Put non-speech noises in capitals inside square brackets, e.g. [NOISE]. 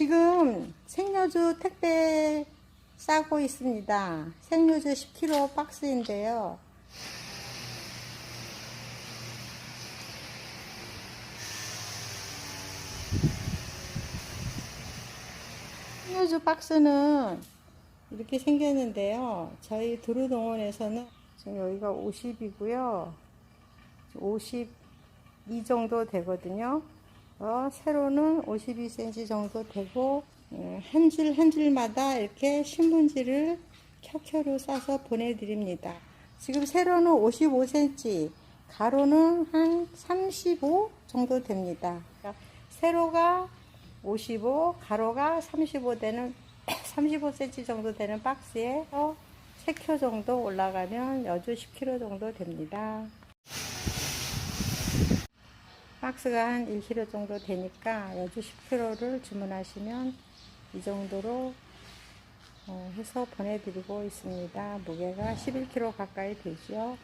지금 생료주 택배 싸고 있습니다. 생료주 10kg 박스인데요. 생료주 박스는 이렇게 생겼는데요. 저희 두루동원에서는 지금 여기가 50이고요. 52 정도 되거든요. 어, 세로는 52cm 정도 되고 예, 한줄 한 줄마다 이렇게 신문지를 켜켜로 싸서 보내드립니다. 지금 세로는 55cm, 가로는 한 35 정도 됩니다. 그러니까 세로가 55, 가로가 35 되는 [COUGHS] 35cm 정도 되는 박스에 3켜 정도 올라가면 여주 10kg 정도 됩니다. 박스가 한 1kg 정도 되니까 여주 10kg를 주문하시면 이 정도로 어, 해서 보내드리고 있습니다. 무게가 11kg 가까이 되죠.